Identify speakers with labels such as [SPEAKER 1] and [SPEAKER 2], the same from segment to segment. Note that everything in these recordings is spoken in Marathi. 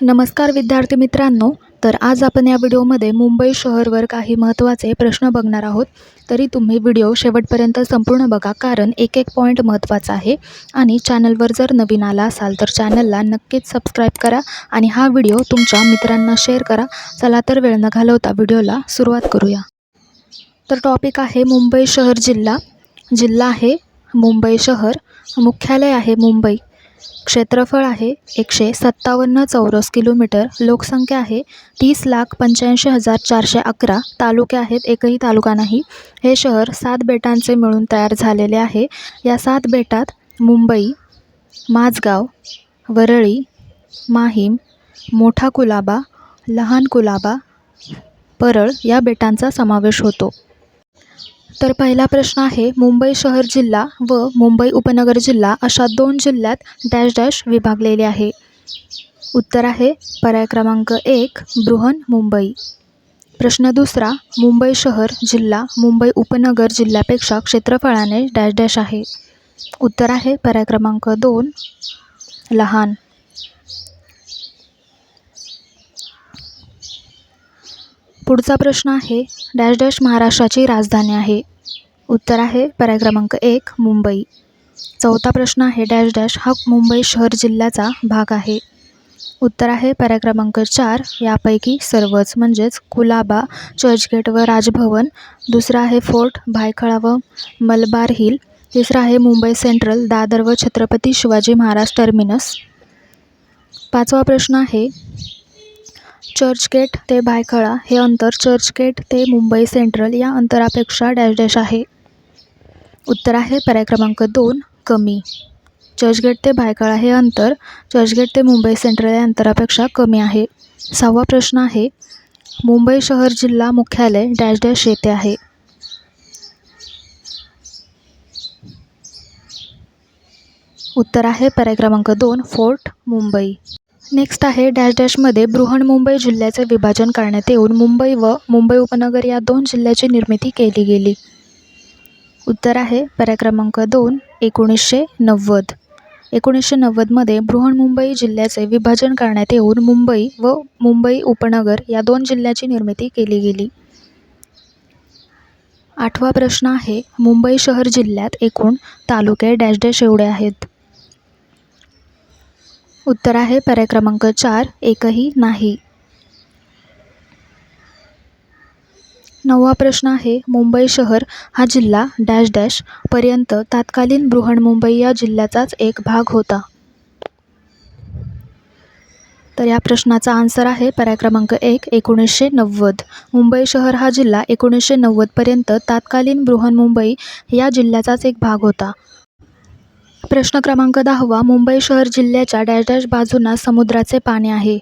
[SPEAKER 1] नमस्कार विद्यार्थी मित्रांनो तर आज आपण या व्हिडिओमध्ये मुंबई शहरवर काही महत्त्वाचे प्रश्न बघणार आहोत. तरी तुम्ही व्हिडिओ शेवटपर्यंत संपूर्ण बघा कारण एक एक पॉईंट महत्त्वाचा आहे. आणि चॅनलवर जर नवीन आला असाल तर चॅनलला नक्कीच सबस्क्राईब करा आणि हा व्हिडिओ तुमच्या मित्रांना शेअर करा. चला तर वेळ न घालवता व्हिडिओला सुरुवात करूया. तर टॉपिक आहे मुंबई शहर जिल्हा. जिल्हा आहे मुंबई शहर. मुख्यालय आहे मुंबई. क्षेत्रफळ आहे एकशे सत्तावन्न चौरस किलोमीटर. लोकसंख्या आहे तीस लाख पंच्याऐंशी हजार चारशे अकरा. तालुके आहेत एकही तालुका नाही. हे शहर सात बेटांचे मिळून तयार झालेले आहे. या सात बेटात मुंबई माझगाव वरळी माहीम मोठा कुलाबा लहान कुलाबा परळ या बेटांचा समावेश होतो. तर पहिला प्रश्न आहे मुंबई शहर जिल्हा व मुंबई उपनगर जिल्हा अशा दोन जिल्ह्यात डॅश डॅश विभागलेले आहे. उत्तर आहे पर्याय क्रमांक एक बृहन मुंबई. प्रश्न दुसरा मुंबई शहर जिल्हा मुंबई उपनगर जिल्ह्यापेक्षा क्षेत्रफळाने डॅश डॅश आहे. उत्तर आहे पर्याय क्रमांक दोन लहान. पुढचा प्रश्न आहे डॅश डॅश महाराष्ट्राची राजधानी आहे. उत्तर आहे पर्याय क्रमांक एक मुंबई. चौथा प्रश्न आहे डॅश डॅश हा मुंबई शहर जिल्ह्याचा भाग आहे. उत्तर आहे पर्याय क्रमांक चार यापैकी सर्वच म्हणजेच कुलाबा चर्चगेट व राजभवन. दुसरा आहे फोर्ट भायखळा व मलबार हिल. तिसरा आहे मुंबई सेंट्रल दादर व छत्रपती शिवाजी महाराज टर्मिनस. पाचवा प्रश्न आहे चर्चगेट ते भायखळा हे अंतर चर्चगेट ते मुंबई सेंट्रल या अंतरापेक्षा डॅश डॅश आहे. उत्तर आहे पर्याय क्रमांक दोन कमी. चर्चगेट ते भायखळा हे अंतर चर्चगेट ते मुंबई सेंट्रल या अंतरापेक्षा कमी आहे. सहावा प्रश्न आहे मुंबई शहर जिल्हा मुख्यालय डॅश डॅश येथे आहे. उत्तर आहे पर्याय क्रमांक दोन फोर्ट मुंबई. नेक्स्ट आहे डॅश डॅशमध्ये बृहन्मुंबई जिल्ह्याचे विभाजन करण्यात येऊन मुंबई व मुंबई उपनगर या दोन जिल्ह्याची निर्मिती केली गेली. उत्तर आहे पर्याय क्रमांक दोन एकोणीसशे नव्वद. एकोणीसशे नव्वदमध्ये बृहन्मुंबई जिल्ह्याचे विभाजन करण्यात येऊन मुंबई व मुंबई उपनगर या दोन जिल्ह्याची निर्मिती केली गेली. आठवा प्रश्न आहे मुंबई शहर जिल्ह्यात एकूण तालुके डॅश डॅश एवढे आहेत. उत्तर आहे पर्याय क्रमांक चार एकही नाही. नववा प्रश्न आहे मुंबई शहर हा जिल्हा डॅश डॅश पर्यंत तात्कालीन बृहन्मुंबई या जिल्ह्याचाच एक भाग होता. तर या प्रश्नाचा आन्सर आहे पर्याय क्रमांक एक एकोणीसशे नव्वद. मुंबई शहर हा जिल्हा एकोणीसशे नव्वदपर्यंत तात्कालीन बृहन्मुंबई या जिल्ह्याचाच एक भाग होता. प्रश्न क्रमांक दहावा मुंबई शहर जिल्ह्याच्या डॅश डॅश बाजूंना समुद्राचे पाणी आहे.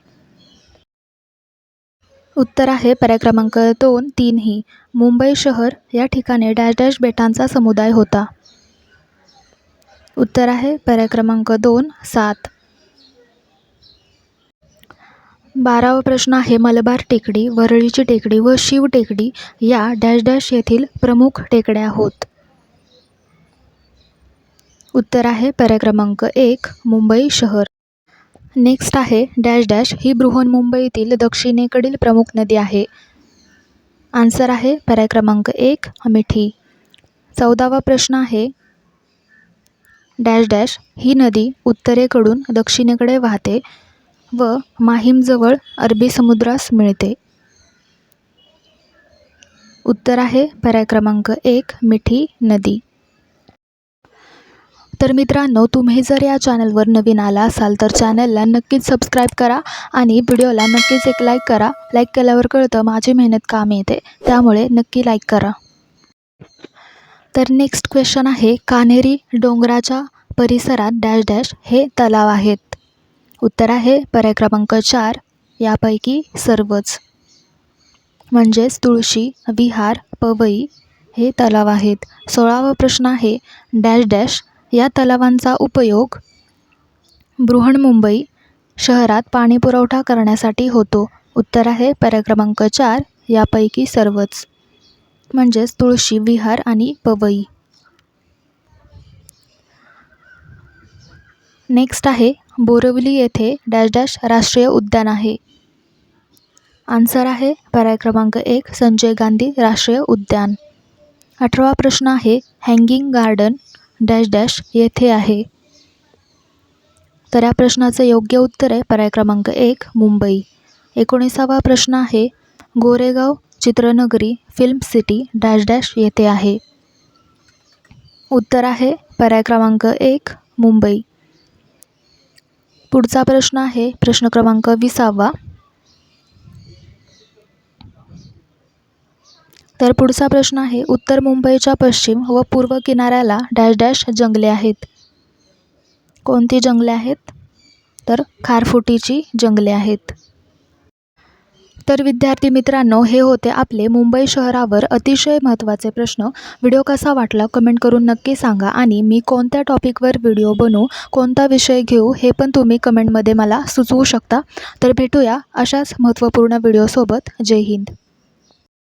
[SPEAKER 1] उत्तर आहे पर्याय क्रमांक दोन तीन ही. मुंबई शहर या ठिकाणी डॅश डॅश बेटांचा समुदाय होता. उत्तर आहे पर्याय क्रमांक दोन सात. बारावा प्रश्न आहे मलबार टेकडी वरळीची टेकडी व शिव टेकडी या डॅश डॅश येथील प्रमुख टेकड्या होत. उत्तर आहे पर्याय क्रमांक एक मुंबई शहर. नेक्स्ट आहे डॅश डॅश ही बृहन्मुंबईतील दक्षिणेकडील प्रमुख नदी आहे. आन्सर आहे पर्याय क्रमांक एक मिठी चौदावा प्रश्न आहे डॅश डॅश ही नदी उत्तरेकडून दक्षिणेकडे वाहते व माहीमजवळ अरबी समुद्रास मिळते. उत्तर आहे पर्याय क्रमांक एक मिठी नदी. तर मित्रांनो तुम्ही जर या चॅनलवर नवीन आला असाल तर चॅनलला नक्कीच सबस्क्राईब करा आणि व्हिडिओला नक्कीच एक लाईक करा. लाईक केल्यावर कळतं माझी मेहनत काम येते. त्यामुळे नक्की लाईक करा. तर नेक्स्ट क्वेश्चन आहे कान्हेरी डोंगराच्या परिसरात डॅश डॅश हे तलाव आहेत. उत्तर आहे पर्याय क्रमांक चार यापैकी सर्वच. म्हणजेच तुळशी विहार पवई हे तलाव आहेत. सोळावा प्रश्न आहे डॅश डॅश या तलावांचा उपयोग बृहन्मुंबई शहरात पाणीपुरवठा करण्यासाठी होतो. उत्तर आहे पर्याय क्रमांक चार यापैकी सर्वच. म्हणजेच तुळशी विहार आणि पवई. नेक्स्ट आहे बोरिवली येथे डॅश डॅश राष्ट्रीय उद्यान आहे. आन्सर आहे पर्याय क्रमांक एक संजय गांधी राष्ट्रीय उद्यान. अठरावा प्रश्न आहे हँगिंग गार्डन. डॅश डॅश येथे आहे. तर या प्रश्नाचं योग्य उत्तर आहे पर्याय क्रमांक एक मुंबई. एकोणीसावा प्रश्न आहे Goregaon Chitranagari film city dash dash येथे आहे. उत्तर आहे पर्याय क्रमांक एक मुंबई. पुढचा प्रश्न आहे प्रश्न क्रमांक विसावा. तर पुढचा प्रश्न आहे उत्तर मुंबईच्या पश्चिम व पूर्व किनाऱ्याला डॅश डॅश जंगले आहेत. कोणती जंगले आहेत? तर खारफुटीची जंगले आहेत. तर विद्यार्थी मित्रांनो हे होते आपले मुंबई शहरावर अतिशय महत्त्वाचे प्रश्न. व्हिडिओ कसा वाटला कमेंट करून नक्की सांगा आणि मी कोणत्या टॉपिकवर व्हिडिओ बनवू कोणता विषय घेऊ हे पण तुम्ही कमेंटमध्ये मला सुचवू शकता. तर भेटूया अशाच महत्त्वपूर्ण व्हिडिओसोबत. जय हिंद.